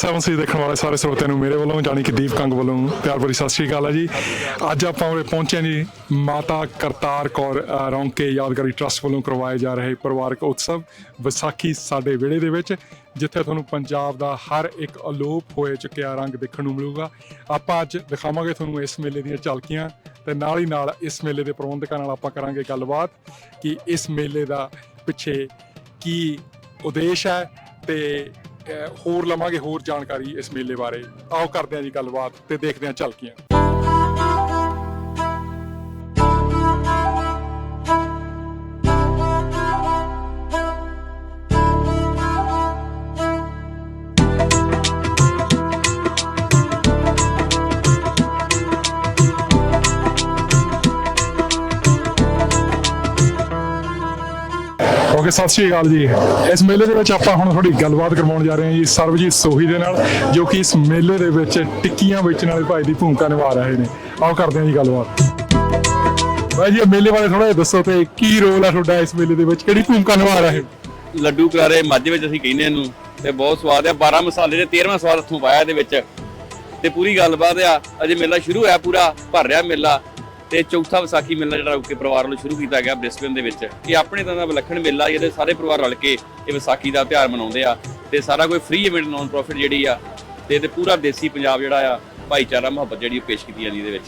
Channel 7 ਸੀ ਦੇਖਣ ਵਾਲੇ ਸਾਰੇ ਸਰੋਤਿਆਂ ਨੂੰ ਮੇਰੇ ਵੱਲੋਂ ਜਾਣੀ ਕਿ ਦੀਪ ਕੰਗ ਵੱਲੋਂ ਪਿਆਰ ਭਰੀ ਸਤਿ ਸ਼੍ਰੀ ਅਕਾਲ ਹੈ ਜੀ। ਅੱਜ ਆਪਾਂ ਉਰੇ ਪਹੁੰਚੇ ਜੀ, ਮਾਤਾ ਕਰਤਾਰ ਕੌਰ ਰੌਂਕੇ ਯਾਦਗਾਰੀ ਟਰਸਟ ਵੱਲੋਂ ਕਰਵਾਏ ਜਾ ਰਹੇ ਪਰਿਵਾਰਕ ਉਤਸਵ ਵਿਸਾਖੀ ਸਾਡੇ ਵਿਹੜੇ ਦੇ ਵਿੱਚ, ਜਿੱਥੇ ਤੁਹਾਨੂੰ ਪੰਜਾਬ ਦਾ ਹਰ ਇੱਕ ਅਲੋਪ ਹੋਏ ਚੁੱਕਿਆ ਰੰਗ ਦੇਖਣ ਨੂੰ ਮਿਲੂਗਾ। ਆਪਾਂ ਅੱਜ ਦਿਖਾਵਾਂਗੇ ਤੁਹਾਨੂੰ ਇਸ ਮੇਲੇ ਦੀਆਂ ਝਲਕੀਆਂ ਤੇ ਨਾਲ ਹੀ ਨਾਲ ਇਸ ਮੇਲੇ ਦੇ ਪ੍ਰਬੰਧਕਾਂ ਨਾਲ ਆਪਾਂ ਕਰਾਂਗੇ ਗੱਲਬਾਤ ਕਿ ਇਸ ਮੇਲੇ ਦਾ ਪਿੱਛੇ ਕੀ ਉਦੇਸ਼ ਹੈ ਤੇ ਹੋਰ ਲਵਾਂਗੇ ਹੋਰ ਜਾਣਕਾਰੀ ਇਸ ਮੇਲੇ ਬਾਰੇ। ਆਓ ਕਰਦੇ ਹਾਂ ਜੀ ਗੱਲਬਾਤ ਤੇ ਦੇਖਦੇ ਹਾਂ ਝਲਕੀਆਂ। ਓਕੇ ਸਤਿ ਸ਼੍ਰੀ ਅਕਾਲ ਜੀ। ਇਸ ਮੇਲੇ ਦੇ ਵਿੱਚ ਆਪਾਂ ਹੁਣ ਥੋੜੀ ਗੱਲਬਾਤ ਕਰਵਾਉਣ ਜਾ ਰਹੇ ਹਾਂ ਜੀ, ਸਰਬਜੀਤ ਸੋਹੀ ਦੇ ਨਾਲ, ਜੋ ਕਿ ਇਸ ਮੇਲੇ ਦੇ ਵਿੱਚ ਟਿੱਕੀਆਂ ਵੇਚਣ ਵਾਲੇ ਭਾਈ ਦੀ ਭੂਮਿਕਾ ਨਿਭਾ ਰਹੇ ਨੇ। ਆਓ ਕਰਦੇ ਹਾਂ ਜੀ ਗੱਲਬਾਤ। ਭਾਈ ਜੀ ਮੇਲੇ ਬਾਰੇ ਥੋੜਾ ਜਿਹਾ ਦੱਸੋ ਤੇ ਕੀ ਰੋਲ ਆ ਤੁਹਾਡਾ ਇਸ ਮੇਲੇ ਦੇ ਵਿੱਚ? ਕਿਹੜੀ ਭੂਮਿਕਾ ਨਿਭਾ ਰਹੇ? ਲੱਡੂ ਕਰਾਰੇ, ਮੱਝ ਵਿੱਚ ਅਸੀਂ ਕਹਿੰਦੇ ਇਹਨੂੰ, ਤੇ ਬਹੁਤ ਸਵਾਦ ਆ। 12 ਮਸਾਲੇ ਦੇ 13ਵਾਂ ਸਵਾਦ ਹੱਥੋਂ ਪਾਇਆ ਇਹਦੇ ਵਿੱਚ। ਤੇ ਪੂਰੀ ਗੱਲਬਾਤ ਆ, ਅਜੇ ਮੇਲਾ ਸ਼ੁਰੂ ਹੋਇਆ ਪੂਰਾ, ਭਰ ਰਿਹਾ ਮੇਲਾ। ਤੇ ਚੌਥਾ ਵਿਸਾਖੀ ਮੇਲਾ ਜਿਹੜਾ ਰੁਕੇ ਪਰਿਵਾਰ ਵੱਲੋਂ ਸ਼ੁਰੂ ਕੀਤਾ ਗਿਆ ਬ੍ਰਿਸਬਨ ਦੇ ਵਿੱਚ ਇਹ ਆਪਣੇ ਤਰ੍ਹਾਂ ਦਾ ਵਿਲੱਖਣ ਮੇਲਾ ਇਹਦੇ ਸਾਰੇ ਪਰਿਵਾਰ ਰਲ ਕੇ ਇਹ ਵਿਸਾਖੀ ਦਾ ਤਿਉਹਾਰ ਮਨਾਉਂਦੇ ਆ ਤੇ ਸਾਰਾ ਕੋਈ ਫ੍ਰੀ ਇਵੈਂਟ ਨਾਨ ਪ੍ਰੋਫਿਟ ਜਿਹੜੀ ਆ ਤੇ ਇਹਦੇ ਪੂਰਾ ਦੇਸੀ ਪੰਜਾਬ ਜਿਹੜਾ ਆ, ਭਾਈਚਾਰਾ, ਮੁਹੱਬਤ ਜਿਹੜੀ ਉਹ ਪੇਸ਼ ਕੀਤੀ ਜਾਂਦੀ ਇਹਦੇ ਵਿੱਚ।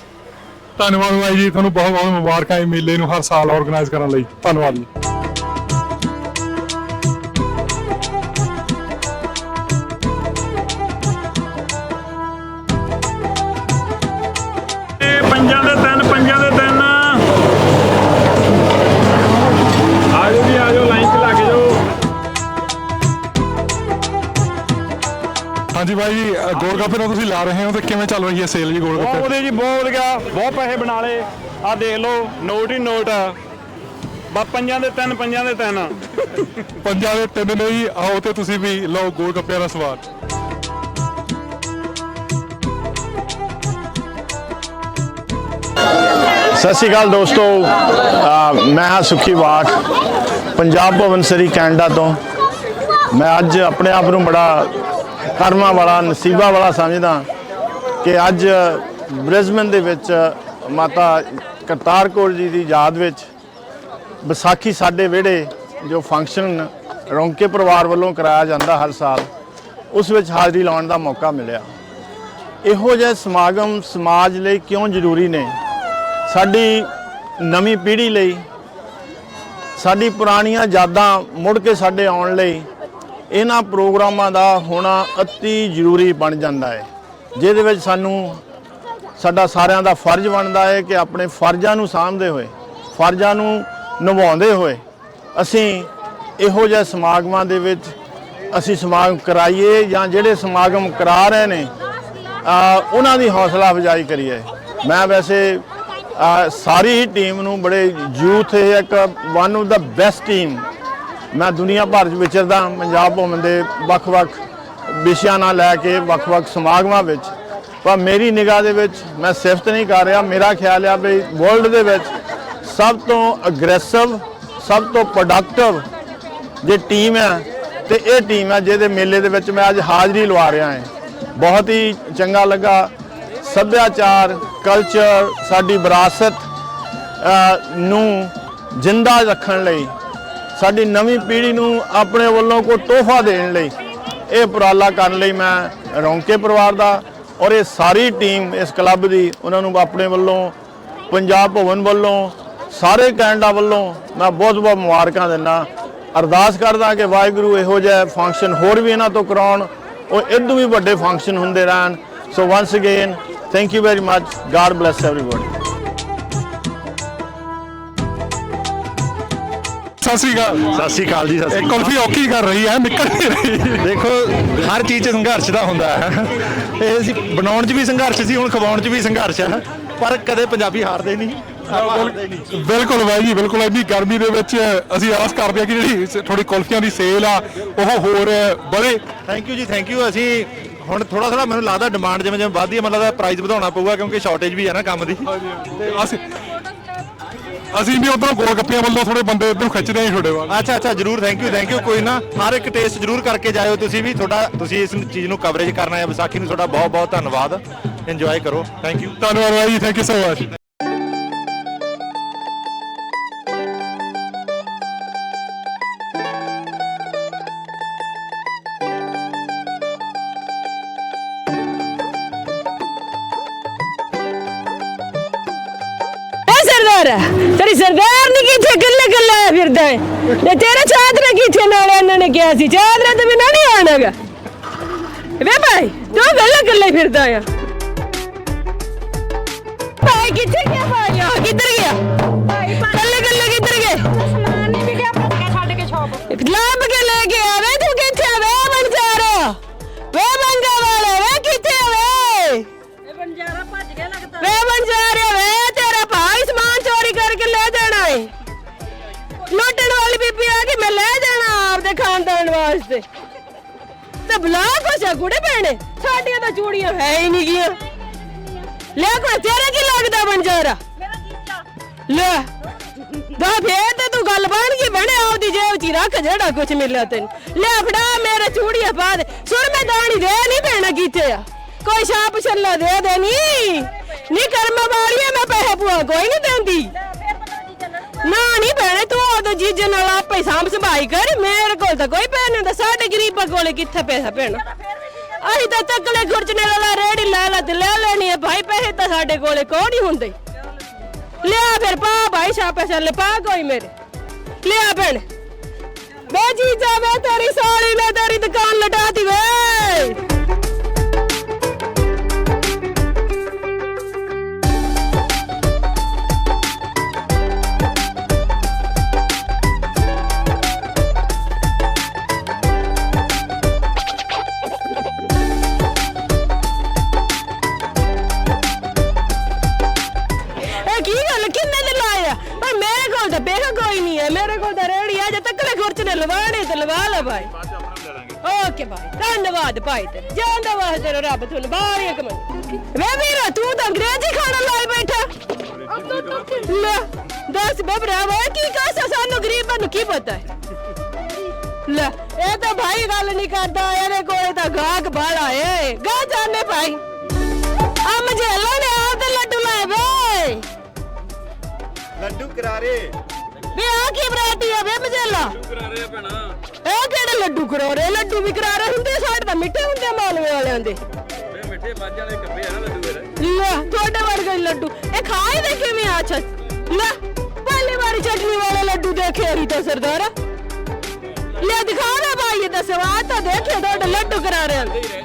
ਧੰਨਵਾਦ ਭਾਈ ਜੀ, ਤੁਹਾਨੂੰ ਬਹੁਤ ਬਹੁਤ ਮੁਬਾਰਕਾਂ ਇਹ ਮੇਲੇ ਨੂੰ ਹਰ ਸਾਲ ਆਰਗੇਨਾਈਜ਼ ਕਰਨ ਲਈ। ਧੰਨਵਾਦ ਜੀ। ਭਾਈ ਜੀ ਗੋਲਗੱਪੇ ਨੂੰ ਤੁਸੀਂ ਲਾ ਰਹੇ ਹੋ ਤੇ ਕਿਵੇਂ ਚੱਲ ਰਹੀ ਹੈ ਸੇਲ ਜੀ ਬਹੁਤ ਗੋਲਗੱਪੇ ਵਧੀਆ ਜੀ ਬਹੁਤ ਵਧੀਆ। ਬਹੁਤ ਪੈਸੇ ਬਣਾ ਲਏ। ਆ ਦੇਖ ਲਓ ਨੋਟ ਹੀ ਨੋਟ ਬਾ ਪੰਜਾਂ ਦੇ ਤਿੰਨ ਪੰਜਾਂ ਦੇ ਤਿੰਨ। ਪੰਜਾਂ ਦੇ ਤਿੰਨ ਨੇ ਜੀ। ਆਓ ਤੇ ਤੁਸੀਂ ਵੀ ਲਓ ਗੋਲਗੱਪਿਆਂ ਦਾ ਸਵਾਦ। ਸਤਿ ਸ਼੍ਰੀ ਅਕਾਲ ਦੋਸਤੋ। ਅਹ ਮੈਂ ਹਾਂ ਸੁਖੀ ਵਾਕ ਪੰਜਾਬ ਭਵਨ ਸਰੀ ਕੈਨੇਡਾ ਤੋਂ। ਮੈਂ ਅੱਜ ਆਪਣੇ ਆਪ ਨੂੰ ਬੜਾ ਕਰਮਾਂ ਵਾਲਾ, ਨਸੀਬਾਂ ਵਾਲਾ ਸਮਝਦਾ ਕਿ ਅੱਜ ਬ੍ਰਿਸਬਨ ਦੇ ਵਿੱਚ ਮਾਤਾ ਕਰਤਾਰ ਕੌਰ ਜੀ ਦੀ ਯਾਦ ਵਿੱਚ ਵਿਸਾਖੀ ਸਾਡੇ ਵਿਹੜੇ ਜੋ ਫੰਕਸ਼ਨ ਰੌਂਕੇ ਪਰਿਵਾਰ ਵੱਲੋਂ ਕਰਾਇਆ ਜਾਂਦਾ ਹਰ ਸਾਲ, ਉਸ ਵਿੱਚ ਹਾਜ਼ਰੀ ਲਾਉਣ ਦਾ ਮੌਕਾ ਮਿਲਿਆ। ਇਹੋ ਜਿਹੇ ਸਮਾਗਮ ਸਮਾਜ ਲਈ ਕਿਉਂ ਜ਼ਰੂਰੀ ਨੇ? ਸਾਡੀ ਨਵੀਂ ਪੀੜ੍ਹੀ ਲਈ, ਸਾਡੀ ਪੁਰਾਣੀਆਂ ਯਾਦਾਂ ਮੁੜ ਕੇ ਸਾਡੇ ਆਉਣ ਲਈ ਇਹਨਾਂ ਪ੍ਰੋਗਰਾਮਾਂ ਦਾ ਹੋਣਾ ਅਤੀ ਜ਼ਰੂਰੀ ਬਣ ਜਾਂਦਾ ਹੈ, ਜਿਹਦੇ ਵਿੱਚ ਸਾਨੂੰ ਸਾਡਾ ਸਾਰਿਆਂ ਦਾ ਫਰਜ਼ ਬਣਦਾ ਹੈ ਕਿ ਆਪਣੇ ਫਰਜ਼ਾਂ ਨੂੰ ਸਾਂਭਦੇ ਹੋਏ, ਫਰਜ਼ਾਂ ਨੂੰ ਨਿਭਾਉਂਦੇ ਹੋਏ ਅਸੀਂ ਇਹੋ ਜਿਹੇ ਸਮਾਗਮਾਂ ਦੇ ਵਿੱਚ ਅਸੀਂ ਸਮਾਗਮ ਕਰਾਈਏ ਜਾਂ ਜਿਹੜੇ ਸਮਾਗਮ ਕਰਾ ਰਹੇ ਨੇ ਉਹਨਾਂ ਦੀ ਹੌਸਲਾ ਅਫਜ਼ਾਈ ਕਰੀਏ। ਮੈਂ ਵੈਸੇ ਸਾਰੀ ਹੀ ਟੀਮ ਨੂੰ ਬੜੇ ਯੂਥ ਹੈ ਇੱਕ one of the best team ਮੈਂ ਦੁਨੀਆ ਭਰ 'ਚ ਵਿਚਰਦਾ, ਪੰਜਾਬ ਭਵਨ ਦੇ ਵੱਖ-ਵੱਖ ਵਿਸ਼ਿਆਂ ਨਾਲ ਲੈ ਕੇ ਵੱਖ-ਵੱਖ ਸਮਾਗਮਾਂ ਵਿੱਚ। ਪਰ ਮੇਰੀ ਨਿਗਾਹ ਦੇ ਵਿੱਚ ਮੈਂ ਸਿਫਤ ਨਹੀਂ ਕਰ ਰਿਹਾ। ਮੇਰਾ ਖਿਆਲ ਆ ਵੀ ਵਰਲਡ ਦੇ ਵਿੱਚ ਸਭ ਤੋਂ ਅਗਰੈਸਿਵ ਸਭ ਤੋਂ ਪ੍ਰੋਡਕਟਿਵ ਜੇ ਟੀਮ ਹੈ, ਤੇ ਇਹ ਟੀਮ ਹੈ ਜਿਹਦੇ ਮੇਲੇ ਦੇ ਵਿੱਚ ਮੈਂ ਅੱਜ ਹਾਜ਼ਰੀ ਲਵਾ ਰਿਹਾ ਹਾਂ। ਬਹੁਤ ਹੀ ਚੰਗਾ ਲੱਗਾ। ਸੱਭਿਆਚਾਰ ਕਲਚਰ ਸਾਡੀ ਵਿਰਾਸਤ ਨੂੰ ਜਿੰਦਾ ਰੱਖਣ ਲਈ ਸਾਡੀ ਨਵੀਂ ਪੀੜ੍ਹੀ ਨੂੰ ਆਪਣੇ ਵੱਲੋਂ ਕੋਈ ਤੋਹਫਾ ਦੇਣ ਲਈ ਇਹ ਉਪਰਾਲਾ ਕਰਨ ਲਈ ਮੈਂ ਰੌਂਕੇ ਪਰਿਵਾਰ ਦਾ ਔਰ ਇਹ ਸਾਰੀ ਟੀਮ ਇਸ ਕਲੱਬ ਦੀ, ਉਹਨਾਂ ਨੂੰ ਆਪਣੇ ਵੱਲੋਂ, ਪੰਜਾਬ ਭਵਨ ਵੱਲੋਂ, ਸਾਰੇ ਕੈਨੇਡਾ ਵੱਲੋਂ ਮੈਂ ਬਹੁਤ ਬਹੁਤ ਮੁਬਾਰਕਾਂ ਦਿੰਦਾ। ਅਰਦਾਸ ਕਰਦਾ ਕਿ ਵਾਹਿਗੁਰੂ ਇਹੋ ਜਿਹੇ ਫੰਕਸ਼ਨ ਹੋਰ ਵੀ ਇਹਨਾਂ ਤੋਂ ਕਰਾਉਣ, ਉਹ ਇਦੋਂ ਵੀ ਵੱਡੇ ਫੰਕਸ਼ਨ ਹੁੰਦੇ ਰਹਿਣ। So once again thank you very much God bless everybody ਸਤਿ ਸ਼੍ਰੀ ਅਕਾਲ। ਸਤਿ ਸ਼੍ਰੀ ਅਕਾਲ ਜੀ ਸਤਿ ਇਹ ਸ਼੍ਰੀ ਕੁਲਫੀ ਔਖੀ ਕਰ ਰਹੀ ਹੈ ਨਿਕਲ ਨਹੀਂ ਰਹੀ। ਦੇਖੋ ਹਰ ਚੀਜ਼ 'ਚ ਸੰਘਰਸ਼ ਦਾ ਹੁੰਦਾ ਹੈ। ਇਹ ਅਸੀਂ ਬਣਾਉਣ 'ਚ ਵੀ ਸੰਘਰਸ਼ ਸੀ ਹੁਣ ਖਵਾਉਣ 'ਚ ਵੀ ਸੰਘਰਸ਼ ਹੈ। ਪਰ ਕਦੇ ਪੰਜਾਬੀ ਹਾਰਦੇ ਨਹੀਂ ਆਪਾਂ ਹਾਰਦੇ ਨਹੀਂ। ਬਿਲਕੁਲ ਬਾਈ ਜੀ ਬਿਲਕੁਲ ਇੰਨੀ ਗਰਮੀ ਦੇ ਵਿੱਚ ਅਸੀਂ ਆਸ ਕਰਦੇ ਹਾਂ ਕਿ ਜਿਹੜੀ ਥੋੜੀ ਕੁਲਫੀਆਂ ਦੀ ਸੇਲ ਆ ਉਹ ਹੋਰ ਵਧੇ। ਥੈਂਕ ਯੂ ਜੀ ਥੈਂਕ ਯੂ ਅਸੀਂ ਹੁਣ ਥੋੜਾ ਥੋੜਾ ਮੈਨੂੰ ਲੱਗਦਾ ਡਿਮਾਂਡ ਜਿਵੇਂ ਜਿਵੇਂ ਵੱਧਦੀ ਹੈ ਮੈਨੂੰ ਲੱਗਦਾ ਪ੍ਰਾਈਸ ਵਧਾਉਣਾ ਪਊਗਾ ਕਿਉਂਕਿ ਸ਼ਾਰਟੇਜ ਵੀ ਹੈ ਨਾ ਕੰਮ ਦੀ। ਤੇ ਅਸੀਂ ਅਸੀਂ ਵੀ ਉਧਰੋਂ ਗੋਲ ਗੱਪੀਆਂ ਵੱਲੋਂ ਥੋੜੇ ਬੰਦੇ ਇੱਧਰੋਂ ਖਿੱਚਦੇ ਆਂ ਤੁਹਾਡੇ ਵੱਲ। ਅੱਛਾ ਅੱਛਾ ਜਰੂਰ ਥੈਂਕ ਯੂ ਥੈਂਕ ਯੂ ਕੋਈ ਨਾ ਹਰ ਇੱਕ ਟੇਸਟ ਜਰੂਰ ਕਰਕੇ ਜਾਇਓ ਤੁਸੀਂ ਵੀ। ਤੁਹਾਡਾ ਤੁਸੀਂ ਇਸ ਚੀਜ਼ ਨੂੰ ਕਵਰੇਜ ਕਰਨਾ ਹੈ। ਵਿਸਾਖੀ ਨੂੰ ਤੁਹਾਡਾ ਬਹੁਤ ਬਹੁਤ ਧੰਨਵਾਦ। ਇੰਜੋਏ ਕਰੋ। ਥੈਂਕ ਯੂ ਧੰਨਵਾਦ ਜੀ ਥੈਂਕ ਯੂ ਸੋ ਮਚ ਸਰਦਾਰ ਨਹੀਂ ਕਿੱਥੇ ਗੱਲੇ ਗੱਲੇ ਫਿਰਦਾ ਹੈ ਤੇ ਤੇਰੇ ਚਾਦਰਾ ਕਿੱਥੇ ਨਾਲ ਇਹਨਾਂ ਨੇ ਕਿਹਾ ਸੀ, ਚਾਦਰਾ ਤੇ ਬਿਨਾਂ ਨਹੀਂ ਆਣਾਗਾ ਵੇ ਭਾਈ, ਤੂੰ ਗੱਲੇ ਗੱਲੇ ਫਿਰਦਾ ਆ ਆਪਦੇ ਖਾਨਦਾਨ ਵਾਸਤੇ। ਤੇ ਬਲਾ ਕੋਸ਼ਾ ਕੁੜੇ ਭੈਣੇ, ਸਾਡੀਆਂ ਤਾਂ ਚੂੜੀਆਂ ਹੈ ਹੀ ਨਹੀਂ ਗੀਆਂ ਲੈ ਕੋਈ ਤੇਰਾ ਕੀ ਲੱਗਦਾ ਬੰਜਾਰਾ? ਲੈ ਦਾ ਫੇਰ ਤੇ ਤੂੰ ਗੱਲ ਬਣ ਗਈ ਬਣੇ ਆਪਦੀ ਜੇਬ ਚ ਹੀ ਰੱਖ ਜਿਹੜਾ ਕੁਛ ਮਿਲਿਆ ਤੈਨੂੰ। ਲੈ ਫੜਾ, ਮੇਰੇ ਚੂੜੀਆਂ ਪਾ ਦੇ। ਸੁਣ, ਮੈਂ ਦਾਣੀ ਦੇ ਨਹੀਂ ਭੈਣਾ ਕੀਤੇ ਆ। ਕੋਈ ਛਾਪ ਛੱਲਾ ਦੇ ਦੇ ਨੀ। ਕਰਮ ਵਾਲੀਏ ਮੈਂ ਪੈਸੇ ਪੂਆ ਕੋਈ ਨਹੀਂ ਦਿੰਦੀ। ਨਾ ਨਹੀਂ ਭੈਣੇ ਤੂੰ ਉਹਦੇ ਜੀਜੇ ਨਾਲ ਆਪੇ ਸਾਂਭ ਸੰਭਾਈ ਕਰ। ਮੇਰੇ ਕੋਲ ਤਾਂ ਕੋਈ ਪੈਸੇ ਨਹੀਂ ਦਾ ਸਾਡੇ ਗਰੀਬਾਂ ਕੋਲੇ ਕਿੱਥੇ ਪੈਸਾ ਭੈਣਾ? ਅਸੀਂ ਤਾਂ ਤੱਕਲੇ ਖੁਰਚਣੇ ਵਾਲਾ ਰੇੜੀ ਲੈ ਲੈ ਤੇ ਲੈ ਲੈਣੀ ਹੈ ਭਾਈ ਪੈਸੇ ਤਾਂ ਸਾਡੇ ਕੋਲੇ ਕੋਈ ਨਹੀਂ ਹੁੰਦੇ? ਲਿਆ ਫਿਰ ਪਾ ਭਾਈ ਛਾਪੇ ਚੱਲੇ ਪਾ ਕੋਈ ਮੇਰੇ। ਲਿਆ ਭੈਣ। ਵੇ ਜੀਜਾ ਵੇ ਤੇਰੀ ਸਾਲੀ ਨੇ ਤੇਰੀ ਦੁਕਾਨ ਲਟਾਤੀ ਵੇ। ਤੇਰਾ ਰੱਬ ਤੁਹਾਨੂੰ ਬਾਹਰ ਕਮਨ ਵੇ ਵੀਰਾ ਤੂੰ ਤਾਂ ਅੰਗਰੇਜ਼ੀ ਖਾਣਾ ਲਾਈ ਬੈਠਾ। ਲੈ ਦੱਸ ਬਬਰਾ ਵੇ ਕੀ ਕਾਸਾ ਸਾਨੂੰ ਗਰੀਬਾਂ ਨੂੰ ਕੀ ਪਤਾ ਹੈ? ਲੈ ਇਹ ਤਾਂ ਭਾਈ ਗੱਲ ਨਹੀਂ ਕਰਦਾ ਇਹਦੇ ਕੋਲੇ ਤਾਂ ਗਾਹਕ ਬਾੜਾ ਏ ਗਾ ਜਾਣੇ ਭਾਈ। ਆ ਮੁਝੇ ਨੇ ਆਪ ਦੇ ਲੱਡੂ ਲਾਏ ਵੇ। ਲੱਡੂ ਕਰਾਰੇ। ਵੇ ਆ ਕੀ ਬਰਾਤੀ ਆ ਵੇ ਮਜੇਲਾ ਕਰਾਰੇ ਭੈਣਾ। ਲੱਡੂ ਕਰਾਰੇ ਲੱਡੂ ਵੀ ਕਰਾਰੇ ਹੁੰਦੇ ਸਾਡੇ ਤਾਂ ਮਿੱਠੇ ਹੁੰਦੇ ਆ ਮਾਲਵੇ ਵਾਲਿਆਂ ਦੇ। ਵੇ ਮਿੱਠੇ ਮੱਝ ਵਾਲੇ ਕੱਪੇ ਆ ਨਾ ਲੱਡੂ ਫਿਰ ਲੈ ਤੁਹਾਡੇ ਵਰਗੇ ਲੱਡੂ। ਇਹ ਖਾਏ ਦੇ ਕਿਵੇਂ ਆ ਅੱਛਾ ਲੈ ਪਹਿਲੀ ਵਾਰੀ ਚਟਨੀ ਵਾਲੇ ਲੱਡੂ ਦੇਖੇ ਰੀ ਤਾਂ ਸਰਦਾਰ। ਲੈ ਦਿਖਾ ਦੇ ਭਾਈ ਇਹ ਤਾਂ ਸਵਾਦ ਤਾਂ ਦੇਖੇ ਤੁਹਾਡੇ ਲੱਡੂ ਕਰਾਰੇ ਹੀ ਰਹਿ ਜਾਓਗੇ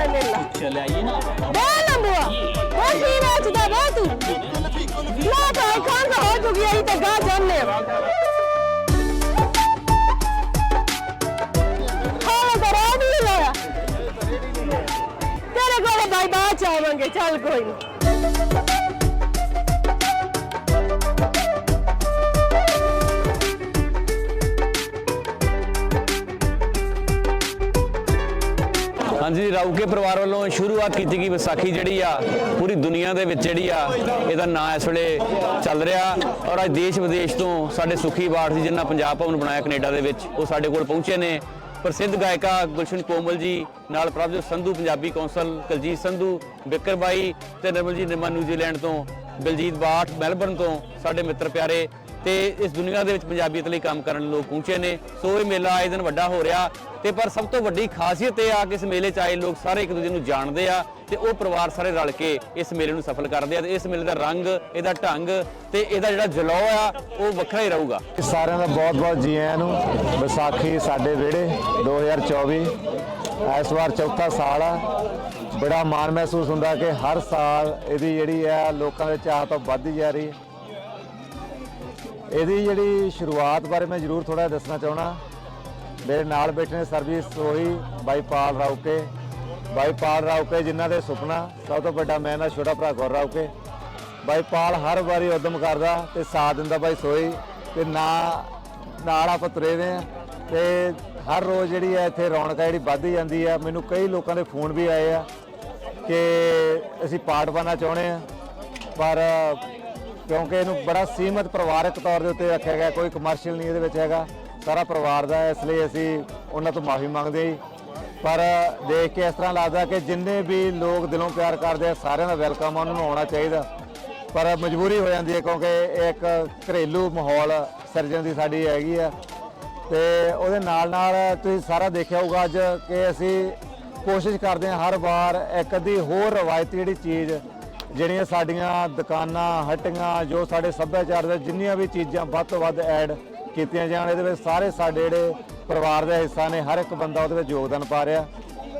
ਭੈਣ ਤੁਸੀਂ ਤਾਂ ਮੇਲਾ ਚਲ ਆਈਏ ਨਾ ਬਾ ਲੰਬੂਆ ਉਹ ਹੋ ਜੂਗੀ ਅਸੀਂ ਤਾਂ ਜਾਂਦੇ ਆ ਹਾਂ ਕਰਾ ਨਹੀਂ ਲਾਇਆ ਤੇਰੇ ਕੋਲ ਬਾਈ ਬਾਅਦ ਚ ਆਵਾਂਗੇ ਚੱਲ ਕੋਈ ਨਹੀਂ ਹਾਂਜੀ ਰਾਊਕੇ ਪਰਿਵਾਰ ਵੱਲੋਂ ਸ਼ੁਰੂਆਤ ਕੀਤੀ ਗਈ ਵਿਸਾਖੀ ਜਿਹੜੀ ਆ, ਪੂਰੀ ਦੁਨੀਆ ਦੇ ਵਿੱਚ ਜਿਹੜੀ ਆ, ਇਹਦਾ ਨਾਂ ਇਸ ਵੇਲੇ ਚੱਲ ਰਿਹਾ। ਔਰ ਅੱਜ ਦੇਸ਼ ਵਿਦੇਸ਼ ਤੋਂ ਸਾਡੇ ਸੁਖੀ ਬਾਠ ਸੀ ਜਿਨ੍ਹਾਂ ਪੰਜਾਬ ਭਵਨ ਬਣਾਇਆ ਕੈਨੇਡਾ ਦੇ ਵਿੱਚ, ਉਹ ਸਾਡੇ ਕੋਲ ਪਹੁੰਚੇ ਨੇ। ਪ੍ਰਸਿੱਧ ਗਾਇਕਾ ਗੁਲਸ਼ਨ ਕੋਮਲ ਜੀ, ਨਾਲ ਪ੍ਰਭਜੋਤ ਸੰਧੂ, ਪੰਜਾਬੀ ਕੌਂਸਲ ਕਲਜੀਤ ਸੰਧੂ, ਬਿੱਕਰ ਬਾਈ ਤੇ ਨਿਰਮਲ ਜੀ ਨਿਰਮਾ ਨਿਊਜ਼ੀਲੈਂਡ ਤੋਂ, ਬਲਜੀਤ ਬਾਠ ਮੈਲਬਰਨ ਤੋਂ ਸਾਡੇ ਮਿੱਤਰ ਪਿਆਰੇ। ਤੇ ਇਸ ਦੁਨੀਆ ਦੇ ਵਿੱਚ ਪੰਜਾਬੀਅਤ ਲਈ ਕੰਮ ਕਰਨ ਲੋਕ ਪਹੁੰਚੇ ਨੇ। ਸੋ ਇਹ ਮੇਲਾ ਆਏ ਦਿਨ ਵੱਡਾ ਹੋ ਰਿਹਾ ਤੇ ਪਰ ਸਭ ਤੋਂ ਵੱਡੀ ਖਾਸੀਅਤ ਇਹ ਆ ਕਿ ਇਸ ਮੇਲੇ 'ਚ ਆਏ ਲੋਕ ਸਾਰੇ ਇੱਕ ਦੂਜੇ ਨੂੰ ਜਾਣਦੇ ਆ ਤੇ ਉਹ ਪਰਿਵਾਰ ਸਾਰੇ ਰਲ ਕੇ ਇਸ ਮੇਲੇ ਨੂੰ ਸਫਲ ਕਰਦੇ ਆ ਤੇ ਇਸ ਮੇਲੇ ਦਾ ਰੰਗ, ਇਹਦਾ ਢੰਗ ਤੇ ਇਹਦਾ ਜਿਹੜਾ ਜਲੌ ਆ, ਉਹ ਵੱਖਰਾ ਹੀ ਰਹੂਗਾ। ਸਾਰਿਆਂ ਦਾ ਬਹੁਤ ਬਹੁਤ ਜੀ ਆਇਆਂ ਨੂੰ ਵਿਸਾਖੀ ਸਾਡੇ ਵਿਹੜੇ 2024 ਇਸ ਵਾਰ ਚੌਥਾ ਸਾਲ ਆ। ਬੜਾ ਮਾਣ ਮਹਿਸੂਸ ਹੁੰਦਾ ਕਿ ਹਰ ਸਾਲ ਇਹਦੀ ਜਿਹੜੀ ਆ ਲੋਕਾਂ ਦੇ ਚਾਹ ਤੋਂ ਵੱਧਦੀ ਜਾ ਰਹੀ ਹੈ। ਇਹਦੀ ਜਿਹੜੀ ਸ਼ੁਰੂਆਤ ਬਾਰੇ ਮੈਂ ਜ਼ਰੂਰ ਥੋੜਾ ਦੱਸਣਾ ਚਾਹਣਾ ਮੇਰੇ ਨਾਲ ਬੈਠੇ ਨੇ ਸਰਵਿਸ ਸੋਹੀ ਬਾਈ ਪਾਲ ਰਾਉਕੇ ਬਾਈ ਪਾਲ ਰਾਉਕੇ ਜਿਨ੍ਹਾਂ ਦੇ ਸੁਪਨਾ, ਸਭ ਤੋਂ ਵੱਡਾ ਮੈਂ ਨਾ ਛੋਟਾ ਭਰਾ ਗੌਰ ਰਾਉਕੇ ਬਾਈ ਪਾਲ ਹਰ ਵਾਰੀ ਉਦਮ ਕਰਦਾ ਤੇ ਸਾਥ ਦਿੰਦਾ ਬਾਈ ਸੋਈ ਤੇ ਨਾ, ਨਾਲ ਆਪਾਂ ਤੁਰੇ ਦੇ ਆ ਤੇ ਹਰ ਰੋਜ਼ ਜਿਹੜੀ ਹੈ ਇੱਥੇ ਰੌਣਕ ਹੈ ਜਿਹੜੀ ਵੱਧਦੀ ਜਾਂਦੀ ਆ। ਮੈਨੂੰ ਕਈ ਲੋਕਾਂ ਦੇ ਫੋਨ ਵੀ ਆਏ ਆ ਕਿ ਅਸੀਂ ਪਾਰਟ ਪਾਣਾ ਚਾਹੁੰਦੇ ਆ ਪਰ ਕਿਉਂਕਿ ਇਹਨੂੰ ਬੜਾ ਸੀਮਤ ਪਰਿਵਾਰਕ ਤੌਰ ਦੇ ਉੱਤੇ ਰੱਖਿਆ ਗਿਆ ਕੋਈ ਕਮਰਸ਼ੀਅਲ ਨਹੀਂ ਇਹਦੇ ਵਿੱਚ ਹੈਗਾ। ਸਾਰਾ ਪਰਿਵਾਰ ਦਾ ਹੈ, ਇਸ ਲਈ ਅਸੀਂ ਉਹਨਾਂ ਤੋਂ ਮਾਫੀ ਮੰਗਦੇ ਹਾਂ ਜੀ। ਪਰ ਦੇਖ ਕੇ ਇਸ ਤਰ੍ਹਾਂ ਲੱਗਦਾ ਕਿ ਜਿੰਨੇ ਵੀ ਲੋਕ ਦਿਲੋਂ ਪਿਆਰ ਕਰਦੇ ਆ ਸਾਰਿਆਂ ਦਾ ਵੈਲਕਮ ਉਹਨਾਂ ਨੂੰ ਆਉਣਾ ਚਾਹੀਦਾ। ਪਰ ਮਜਬੂਰੀ ਹੋ ਜਾਂਦੀ ਹੈ ਕਿਉਂਕਿ ਇਹ ਇੱਕ ਘਰੇਲੂ ਮਾਹੌਲ ਸਿਰਜਣ ਦੀ ਸਾਡੀ ਹੈਗੀ ਆ। ਤੇ ਉਹਦੇ ਨਾਲ ਨਾਲ ਤੁਸੀਂ ਸਾਰਾ ਦੇਖਿਆ ਹੋਊਗਾ ਅੱਜ ਕਿ ਅਸੀਂ ਕੋਸ਼ਿਸ਼ ਕਰਦੇ ਹਾਂ ਹਰ ਵਾਰ ਇੱਕ ਅੱਧੀ ਹੋਰ ਰਵਾਇਤੀ ਜਿਹੜੀ ਚੀਜ਼ ਜਿਹੜੀਆਂ ਸਾਡੀਆਂ ਦੁਕਾਨਾਂ, ਹਟੀਆਂ, ਜੋ ਸਾਡੇ ਸੱਭਿਆਚਾਰ ਦੇ ਜਿੰਨੀਆਂ ਵੀ ਚੀਜ਼ਾਂ ਵੱਧ ਤੋਂ ਵੱਧ ਐਡ ਕੀਤੀਆਂ ਜਾਣ, ਇਹਦੇ ਵਿੱਚ ਸਾਰੇ ਸਾਡੇ ਜਿਹੜੇ ਪਰਿਵਾਰ ਦਾ ਹਿੱਸਾ ਨੇ, ਹਰ ਇੱਕ ਬੰਦਾ ਉਹਦੇ ਵਿੱਚ ਯੋਗਦਾਨ ਪਾ ਰਿਹਾ।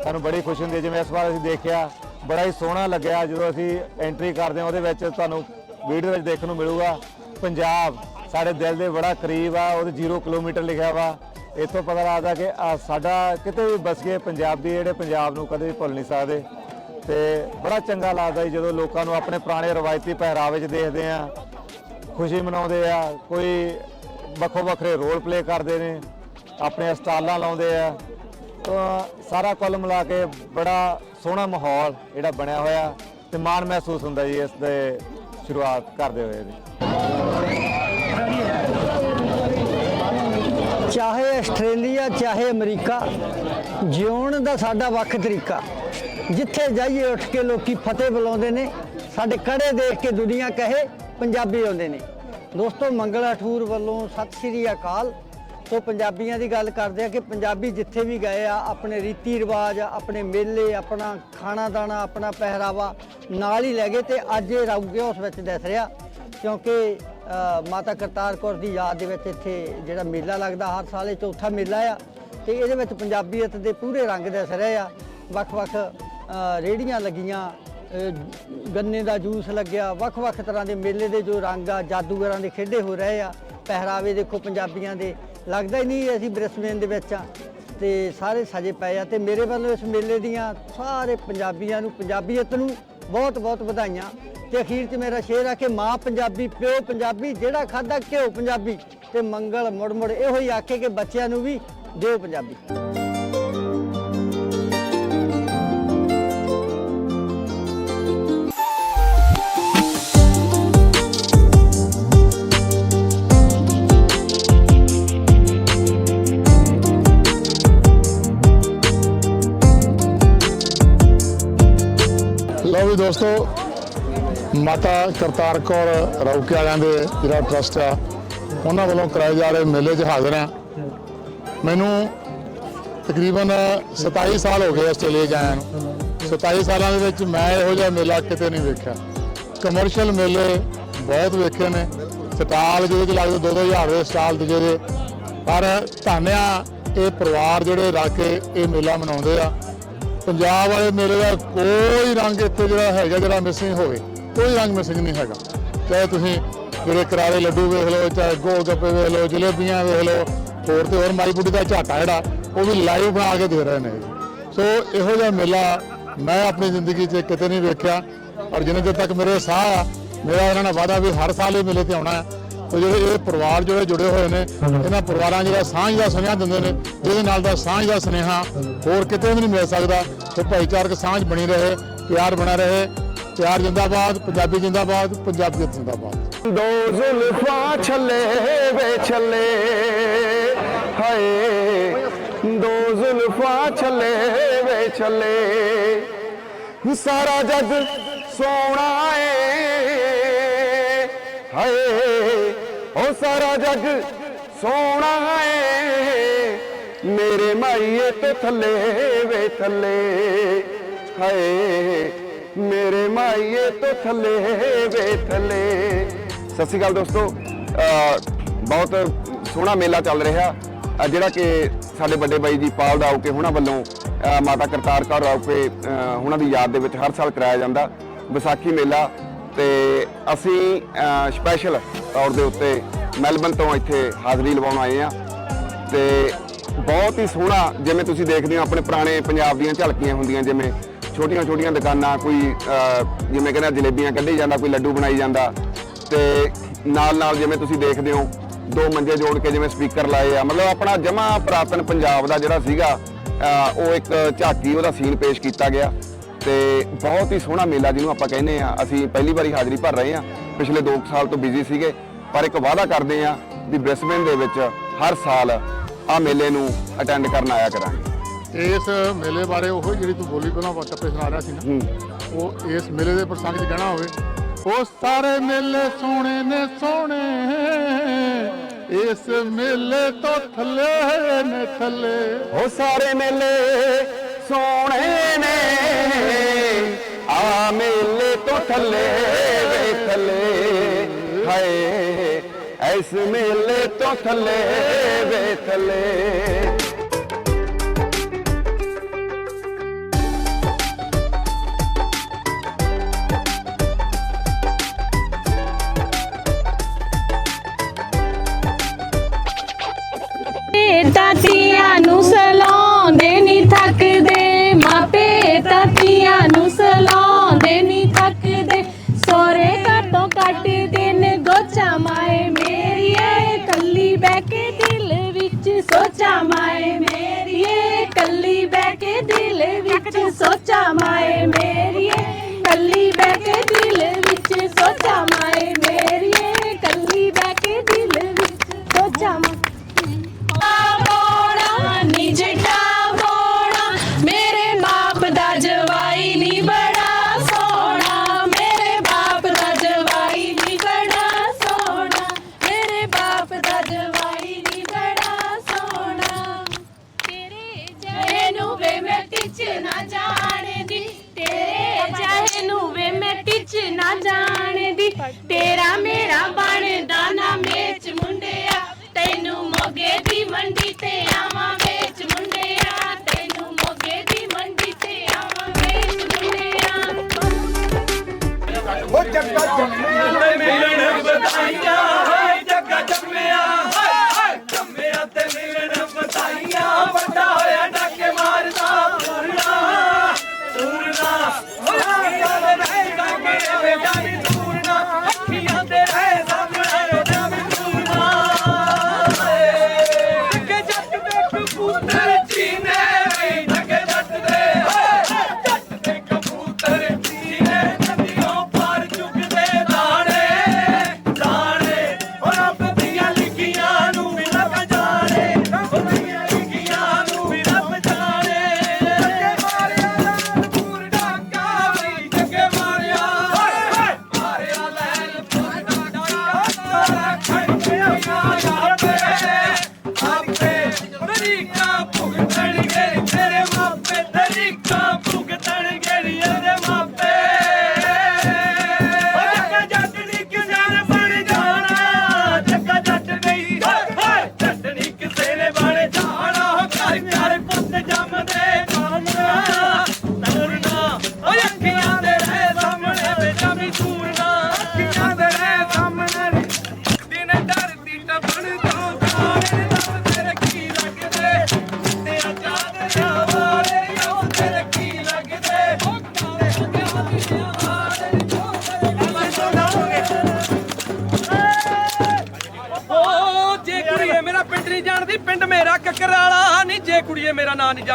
ਸਾਨੂੰ ਬੜੀ ਖੁਸ਼ੀ ਹੁੰਦੀ ਹੈ, ਜਿਵੇਂ ਇਸ ਵਾਰ ਅਸੀਂ ਦੇਖਿਆ, ਬੜਾ ਹੀ ਸੋਹਣਾ ਲੱਗਿਆ, ਜਦੋਂ ਅਸੀਂ ਐਂਟਰੀ ਕਰਦੇ ਹਾਂ, ਉਹਦੇ ਵਿੱਚ ਤੁਹਾਨੂੰ ਵੀਡੀਓ ਵਿੱਚ ਦੇਖਣ ਨੂੰ ਮਿਲੂਗਾ। ਪੰਜਾਬ ਸਾਡੇ ਦਿਲ ਦੇ ਬੜਾ ਕਰੀਬ ਆ, ਉਹਦੇ 0 ਕਿਲੋਮੀਟਰ ਲਿਖਿਆ ਵਾ। ਇੱਥੋਂ ਪਤਾ ਲੱਗਦਾ ਕਿ ਸਾਡਾ ਕਿਤੇ ਵੀ ਬਸ ਗਏ, ਪੰਜਾਬੀ ਜਿਹੜੇ ਪੰਜਾਬ ਨੂੰ ਕਦੇ ਵੀ ਭੁੱਲ ਨਹੀਂ ਸਕਦੇ। ਤੇ ਬੜਾ ਚੰਗਾ ਲੱਗਦਾ ਜੀ ਜਦੋਂ ਲੋਕਾਂ ਨੂੰ ਆਪਣੇ ਪੁਰਾਣੇ ਰਵਾਇਤੀ ਪਹਿਰਾਵੇ 'ਚ ਦੇਖਦੇ ਆ ਖੁਸ਼ੀ ਮਨਾਉਂਦੇ ਆ, ਕੋਈ ਵੱਖੋ ਵੱਖਰੇ ਰੋਲ ਪਲੇ ਕਰਦੇ ਨੇ, ਆਪਣੇ ਸਟਾਲਾਂ ਲਾਉਂਦੇ ਆ। ਤਾਂ ਸਾਰਾ ਕੁੱਲ ਮਿਲਾ ਕੇ ਬੜਾ ਸੋਹਣਾ ਮਾਹੌਲ ਜਿਹੜਾ ਬਣਿਆ ਹੋਇਆ ਤੇ ਮਾਣ ਮਹਿਸੂਸ ਹੁੰਦਾ ਜੀ ਇਸ ਦੇ ਸ਼ੁਰੂਆਤ ਕਰਦੇ ਹੋਏ ਇਹਦੀ ਚਾਹੇ ਆਸਟ੍ਰੇਲੀਆ, ਚਾਹੇ ਅਮਰੀਕਾ, ਜਿਉਣ ਦਾ ਸਾਡਾ ਵੱਖ ਤਰੀਕਾ। ਜਿੱਥੇ ਜਾਈਏ ਉੱਠ ਕੇ ਲੋਕੀ ਫਤਿਹ ਬੁਲਾਉਂਦੇ ਨੇ, ਸਾਡੇ ਕੜੇ ਦੇਖ ਕੇ ਦੁਨੀਆ ਕਹੇ, ਪੰਜਾਬੀ ਆਉਂਦੇ ਨੇ। ਦੋਸਤੋ, ਮੰਗਲਾ ਠੂਰ ਵੱਲੋਂ ਸਤਿ ਸ੍ਰੀ ਅਕਾਲ। ਤੋਂ ਪੰਜਾਬੀਆਂ ਦੀ ਗੱਲ ਕਰਦੇ ਆ ਕਿ ਪੰਜਾਬੀ ਜਿੱਥੇ ਵੀ ਗਏ ਆ, ਆਪਣੇ ਰੀਤੀ ਰਿਵਾਜ, ਆਪਣੇ ਮੇਲੇ, ਆਪਣਾ ਖਾਣਾ ਦਾਣਾ, ਆਪਣਾ ਪਹਿਰਾਵਾ ਨਾਲ ਹੀ ਲੈ ਗਏ ਤੇ ਅੱਜ ਇਹ ਰੌਗੇ ਉਸ ਵਿੱਚ ਦਿਸ ਰਿਹਾ। ਕਿਉਂਕਿ ਮਾਤਾ ਕਰਤਾਰ ਕੌਰ ਦੀ ਯਾਦ ਦੇ ਵਿੱਚ ਇੱਥੇ ਜਿਹੜਾ ਮੇਲਾ ਲੱਗਦਾ, ਹਰ ਸਾਲ ਇਹ ਚੌਥਾ ਮੇਲਾ ਆ ਤੇ ਇਹਦੇ ਵਿੱਚ ਪੰਜਾਬੀਅਤ ਦੇ ਪੂਰੇ ਰੰਗ ਦਿਸ ਰਹੇ ਆ। ਵੱਖ-ਵੱਖ ਅ, ਰੇਹੜੀਆਂ ਲੱਗੀਆਂ ਗੰਨੇ ਦਾ ਜੂਸ ਲੱਗਿਆ ਵੱਖ-ਵੱਖ ਤਰ੍ਹਾਂ ਦੇ ਮੇਲੇ ਦੇ ਜੋ ਰੰਗ ਆ ਜਾਦੂਗਰਾਂ ਦੇ ਖੇਡੇ ਹੋ ਰਹੇ ਆ ਪਹਿਰਾਵੇ ਦੇਖੋ ਪੰਜਾਬੀਆਂ ਦੇ ਲੱਗਦਾ ਹੀ ਨਹੀਂ ਅਸੀਂ ਬ੍ਰਿਸਬੇਨ ਦੇ ਵਿੱਚ ਆ। ਤੇ ਸਾਰੇ ਸਜੇ ਪਏ ਆ ਤੇ ਮੇਰੇ ਵੱਲੋਂ ਇਸ ਮੇਲੇ ਦੀਆਂ ਸਾਰੇ ਪੰਜਾਬੀਆਂ ਨੂੰ ਪੰਜਾਬੀਅਤ ਨੂੰ ਬਹੁਤ ਬਹੁਤ ਵਧਾਈਆਂ। ਤੇ ਅਖੀਰ 'ਚ ਮੇਰਾ ਸ਼ੇਰ ਆ ਕਿ ਮਾਂ ਪੰਜਾਬੀ ਪਿਓ ਪੰਜਾਬੀ ਜਿਹੜਾ ਖਾਦਾ ਘਿਓ ਪੰਜਾਬੀ ਤੇ ਮੰਗਲ ਮੁੜ ਮੁੜ ਇਹੋ ਹੀ ਆਖੇ ਕਿ ਬੱਚਿਆਂ ਨੂੰ ਵੀ ਦਿਓ ਪੰਜਾਬੀ। ਵੀ ਦੋਸਤੋ, ਮਾਤਾ ਕਰਤਾਰ ਕੌਰ ਰੌਕੇ ਵਾਲਿਆਂ ਦੇ ਜਿਹੜਾ ਟਰਸਟ ਆ, ਉਹਨਾਂ ਵੱਲੋਂ ਕਰਾਏ ਜਾ ਰਹੇ ਮੇਲੇ 'ਚ ਹਾਜ਼ਰ ਆ ਮੈਨੂੰ ਤਕਰੀਬਨ 27 ਸਾਲ ਹੋ ਗਏ ਆਸਟ੍ਰੇਲੀਆ ਜਾਇਆ ਨੂੰ। 27 ਸਾਲਾਂ ਦੇ ਵਿੱਚ ਮੈਂ ਇਹੋ ਜਿਹਾ ਮੇਲਾ ਕਿਤੇ ਨਹੀਂ ਵੇਖਿਆ। ਕਮਰਸ਼ੀਅਲ ਮੇਲੇ ਬਹੁਤ ਵੇਖੇ ਨੇ। ਸਟਾਲ ਜਿਹਦੇ ਚ ਲੱਗਦੇ 2-2000 ਦੇ ਸਟਾਲ ਦੂਜੇ ਦੇ ਪਰ ਧੰਨਿਆ ਇਹ ਪਰਿਵਾਰ ਜਿਹੜੇ ਰੱਖ ਕੇ ਇਹ ਮੇਲਾ ਮਨਾਉਂਦੇ ਆ। ਪੰਜਾਬ ਵਾਲੇ ਮੇਲੇ ਦਾ ਕੋਈ ਰੰਗ ਇੱਥੇ ਜਿਹੜਾ ਹੈਗਾ, ਜਿਹੜਾ ਮਿਸਿੰਗ ਹੋਵੇ, ਕੋਈ ਰੰਗ ਮਿਸਿੰਗ ਨਹੀਂ ਹੈਗਾ। ਚਾਹੇ ਤੁਸੀਂ ਜਿਹੜੇ ਕਰਾਰੇ ਲੱਡੂ ਵੇਖ ਲਓ, ਚਾਹੇ ਗੋਲ ਗੱਪੇ ਵੇਖ ਲਓ, ਜਲੇਬੀਆਂ ਵੇਖ ਲਓ, ਹੋਰ ਤੇ ਹੋਰ ਮਾਈ ਬੁੱਢੀ ਦਾ ਝਾਟਾ ਜਿਹੜਾ, ਉਹ ਵੀ ਲਾਈਵ ਬਣਾ ਕੇ ਦੇ ਰਹੇ ਨੇ। ਸੋ ਇਹੋ ਜਿਹਾ ਮੇਲਾ ਮੈਂ ਆਪਣੀ ਜ਼ਿੰਦਗੀ 'ਚ ਕਿਤੇ ਨਹੀਂ ਵੇਖਿਆ। ਔਰ ਜਿੰਨੇ ਦਿਨ ਤੱਕ ਮੇਰੇ ਸਾਹ ਆ, ਮੇਰਾ ਇਹਨਾਂ ਨਾਲ ਵਾਅਦਾ ਵੀ ਹਰ ਸਾਲ ਇਹ ਮੇਲੇ ਤੇ ਆਉਣਾ ਹੈ। ਤੇ ਜਿਹੜੇ ਇਹ ਪਰਿਵਾਰ ਜਿਹੜੇ ਜੁੜੇ ਹੋਏ ਨੇ, ਇਹਨਾਂ ਪਰਿਵਾਰਾਂ ਜਿਹੜਾ ਸਾਂਝ ਦਾ ਸੁਨੇਹਾ ਦਿੰਦੇ ਨੇ, ਜਿਹਦੇ ਨਾਲ ਦਾ ਸਾਂਝ ਦਾ ਸੁਨੇਹਾ ਹੋਰ ਕਿਤੇ ਵੀ ਨਹੀਂ ਮਿਲ ਸਕਦਾ, ਤੇ ਭਾਈਚਾਰਕ ਸਾਂਝ ਬਣੀ ਰਹੇ, ਪਿਆਰ ਬਣਾ ਰਹੇ, ਪਿਆਰ ਜਿੰਦਾਬਾਦ, ਪੰਜਾਬੀ ਜਿੰਦਾਬਾਦ ਪੰਜਾਬੀਅਤ ਜਿੰਦਾਬਾਦ। ਦੋ ਜ਼ੁਲਫਾਂ ਛੱਲੇ, ਵੇ ਛੱਲੇ, ਹਾਏ ਦੋ ਜ਼ੁਲਫਾਂ ਛੱਲੇ, ਵੇ ਛੱਲੇ, ਸਾਰਾ ਜੱਗ ਸੋਹਣਾ ਏ, ਹਾਏ। ਉਹ ਸਾਰਾ ਜੱਗ ਸੋਹਣਾ ਏ ਮੇਰੇ ਮਾਈਏ ਤੇ ਥੱਲੇ ਵੇ ਥੱਲੇ। ਹਾਏ, ਮੇਰੇ ਮਾਈਏ ਤੋਂ ਥੱਲੇ ਵੇ ਥੱਲੇ। ਸਤਿ ਸ਼੍ਰੀ ਅਕਾਲ ਦੋਸਤੋ, ਅਹ, ਬਹੁਤ ਸੋਹਣਾ ਮੇਲਾ ਚੱਲ ਰਿਹਾ। ਜਿਹੜਾ ਕਿ ਸਾਡੇ ਵੱਡੇ ਬਾਈ ਜੀ ਪਾਲ ਦਾ ਰਾਉਕੇ ਹੁਣਾਂ ਵੱਲੋਂ ਮਾਤਾ ਕਰਤਾਰ ਕੌਰ ਰਾਉਕੇ ਅਹ, ਹੁਣਾਂ ਦੀ ਯਾਦ ਦੇ ਵਿੱਚ ਹਰ ਸਾਲ ਕਰਾਇਆ ਜਾਂਦਾ। ਵਿਸਾਖੀ ਮੇਲਾ ਤੇ ਅਸੀਂ ਸਪੈਸ਼ਲ ਤੌਰ ਦੇ ਉੱਤੇ ਮੈਲਬਨ ਤੋਂ ਇੱਥੇ ਹਾਜ਼ਰੀ ਲਵਾਉਣ ਆਏ ਆ ਤੇ ਬਹੁਤ ਹੀ ਸੋਹਣਾ ਜਿਵੇਂ ਤੁਸੀਂ ਦੇਖਦੇ ਹੋ ਆਪਣੇ ਪੁਰਾਣੇ ਪੰਜਾਬ ਦੀਆਂ ਝਲਕੀਆਂ ਹੁੰਦੀਆਂ ਜਿਵੇਂ ਛੋਟੀਆਂ ਛੋਟੀਆਂ ਦੁਕਾਨਾਂ ਕੋਈ ਜਿਵੇਂ ਕਹਿੰਦੇ ਜਲੇਬੀਆਂ ਕੱਢੀ ਜਾਂਦਾ, ਕੋਈ ਲੱਡੂ ਬਣਾਈ ਜਾਂਦਾ ਤੇ ਨਾਲ ਨਾਲ ਜਿਵੇਂ ਤੁਸੀਂ ਦੇਖਦੇ ਹੋ ਦੋ ਮੰਜੇ ਜੋੜ ਕੇ ਜਿਵੇਂ ਸਪੀਕਰ ਲਾਏ ਆ, ਮਤਲਬ ਆਪਣਾ ਜਮਾ ਪੁਰਾਤਨ ਪੰਜਾਬ ਦਾ ਜਿਹੜਾ ਸੀਗਾ ਉਹ ਇੱਕ ਝਾਕੀ ਉਹਦਾ ਸੀਨ ਪੇਸ਼ ਕੀਤਾ ਗਿਆ। ਤੇ ਬਹੁਤ ਹੀ ਸੋਹਣਾ ਮੇਲਾ ਜਿਹਨੂੰ ਆਪਾਂ ਕਹਿੰਦੇ ਆ ਅਸੀਂ ਪਹਿਲੀ ਵਾਰੀ ਹਾਜ਼ਰੀ ਭਰ ਰਹੇ ਆ ਪਿਛਲੇ 2 ਸਾਲ ਤੋਂ ਬਿਜ਼ੀ ਸੀਗੇ। ਪਰ ਇੱਕ ਵਾਅਦਾ ਕਰਦੇ ਆ ਵੀ ਬ੍ਰਿਸਬੇਨ ਦੇ ਵਿੱਚ ਹਰ ਸਾਲ ਆ ਮੇਲੇ ਨੂੰ ਅਟੈਂਡ ਕਰਨ ਆਇਆ ਕਰਾਂਗੇ। ਇਸ ਮੇਲੇ ਬਾਰੇ ਉਹ ਜਿਹੜੀ ਤੂੰ ਬੋਲੀ ਪਹਿਲਾਂ ਟੱਪੇ ਸੁਣਾ ਰਿਹਾ ਸੀ ਨਾ ਉਹ ਇਸ ਮੇਲੇ ਦੇ ਪ੍ਰਸੰਗ 'ਚ ਕਹਿਣਾ ਹੋਵੇ। ਉਹ ਸਾਰੇ ਮੇਲੇ ਸੋਹਣੇ ਨੇ ਸੋਹਣੇ। ਇਸ ਮੇਲੇ ਤੋਂ ਥੱਲੇ ਨੇ ਥੱਲੇ। ਉਹ ਸਾਰੇ ਮੇਲੇ ਸੋਹਣੇ ਨੇ। ਆ ਮੇਲੇ ਤੋਂ ਥੱਲੇ, ਵੇ ਥੱਲੇ। ਹਾਏ ਐਸ ਮੇਲੇ ਤੋਂ ਥੱਲੇ, ਵੇ ਥੱਲੇ। Mama,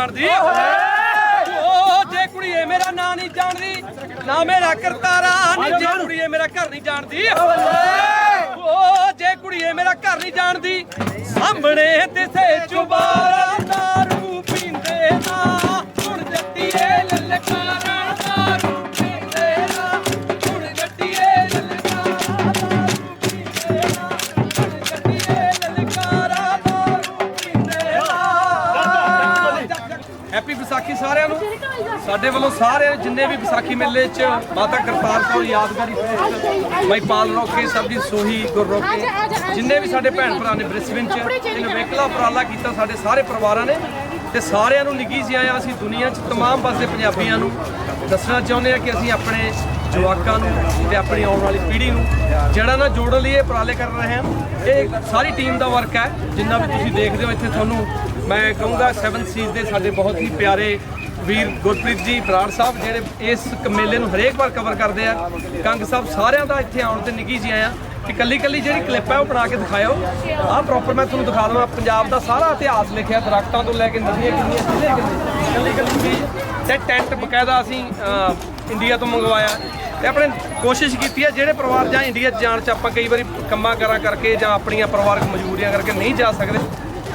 ਜਾਣਦੀ। ਓ ਜੇ ਕੁੜੀਏ ਮੇਰਾ ਨਾਂ ਨਹੀਂ ਜਾਣਦੀ, ਨਾ ਮੇਰਾ ਕਰਤਾਰਾ, ਨਹੀਂ ਜੇ ਕੁੜੀਏ ਮੇਰਾ ਘਰ ਨਹੀਂ ਜਾਣਦੀ। ਓ ਜੇ ਕੁੜੀਏ ਮੇਰਾ ਘਰ ਨਹੀਂ ਜਾਣਦੀ, ਸਾਹਮਣੇ ਦਿਸੇ ਚੁਬਾਰਾ। ਸਾਡੇ ਵੱਲੋਂ ਸਾਰੇ ਜਿੰਨੇ ਵੀ ਵਿਸਾਖੀ ਮੇਲੇ 'ਚ ਮਾਤਾ ਕਰਤਾਰ ਕੌਰ ਯਾਦਗਾਰੀ ਫੇਸਟ ਮਾਈ ਪਾਲ ਰੋਕੇ ਸਭ ਦੀ ਸੋਹੀ ਗੁਰ ਰੋਕੇ ਜਿੰਨੇ ਵੀ ਸਾਡੇ ਭੈਣ ਭਰਾ ਨੇ ਬ੍ਰਿਸਬਨ 'ਚ ਇਹਨੂੰ ਵੇਖਲਾ ਉਪਰਾਲਾ ਕੀਤਾ ਸਾਡੇ ਸਾਰੇ ਪਰਿਵਾਰਾਂ ਨੇ ਤੇ ਸਾਰਿਆਂ ਨੂੰ ਨਿੱਘੀ ਸੀ ਆਇਆ ਅਸੀਂ ਦੁਨੀਆ 'ਚ तमाम ਪਾਸੇ ਪੰਜਾਬੀਆਂ ਨੂੰ ਦੱਸਣਾ ਚਾਹੁੰਦੇ ਆ ਕਿ ਅਸੀਂ ਆਪਣੇ ਜਵਾਕਾਂ ਨੂੰ ਤੇ ਆਪਣੀ ਆਉਣ ਵਾਲੀ ਪੀੜ੍ਹੀ ਨੂੰ ਜਿਹੜਾ ਨਾ ਜੋੜਨ ਲਈ ਇਹ ਉਪਰਾਲੇ ਕਰ ਰਹੇ ਹਾਂ ਇਹ ਸਾਰੀ ਟੀਮ ਦਾ ਵਰਕ ਹੈ ਜਿੰਨਾ ਵੀ ਤੁਸੀਂ ਦੇਖਦੇ ਹੋ ਇੱਥੇ ਤੁਹਾਨੂੰ ਮੈਂ ਕਹੂੰਗਾ 7 ਸੀਜ਼ ਦੇ ਸਾਡੇ ਬਹੁਤ ਹੀ ਪਿਆਰੇ ਵੀਰ ਗੁਰਪ੍ਰੀਤ ਜੀ ਬਰਾੜ ਸਾਹਿਬ, ਜਿਹੜੇ ਇਸ ਮੇਲੇ ਨੂੰ ਹਰੇਕ ਵਾਰ ਕਵਰ ਕਰਦੇ ਆ। ਕੰਗ ਸਾਹਿਬ ਸਾਰਿਆਂ ਦਾ ਇੱਥੇ ਆਉਣ ਤੇ ਨਿੱਘੀ ਜੀ ਆਇਆ। ਕਿ ਕੱਲੀ ਕੱਲੀ ਜਿਹੜੀ ਕਲਿੱਪ ਹੈ ਉਹ ਬਣਾ ਕੇ ਦਿਖਾਇਓ। ਆਹ ਪ੍ਰੋਪਰ ਮੈਂ ਤੁਹਾਨੂੰ ਦਿਖਾ ਦਵਾਂ। ਪੰਜਾਬ ਦਾ ਸਾਰਾ ਇਤਿਹਾਸ ਲਿਖਿਆ, ਦਰਖਤਾਂ ਤੋਂ ਲੈ ਕੇ ਨਦੀਆਂ ਕਿੰਨੀਆਂ ਕਿੰਨੀਆਂ ਕੱਲੀ ਕੱਲੀ ਚੀਜ਼ ਤੇ ਟੈਂਟ ਬਕਾਇਦਾ ਅਸੀਂ ਇੰਡੀਆ ਤੋਂ ਮੰਗਵਾਇਆ। ਤੇ ਆਪਣੇ ਕੋਸ਼ਿਸ਼ ਕੀਤੀ ਹੈ ਜਿਹੜੇ ਪਰਿਵਾਰ ਜਾਂ ਇੰਡੀਆ 'ਚ ਜਾਣ ਚ ਆਪਾਂ ਕਈ ਵਾਰੀ ਕੰਮਾਂ ਕਰਾਂ ਕਰਕੇ ਜਾਂ ਆਪਣੀਆਂ ਪਰਿਵਾਰਕ ਮਜਬੂਰੀਆਂ ਕਰਕੇ ਨਹੀਂ ਜਾ ਸਕਦੇ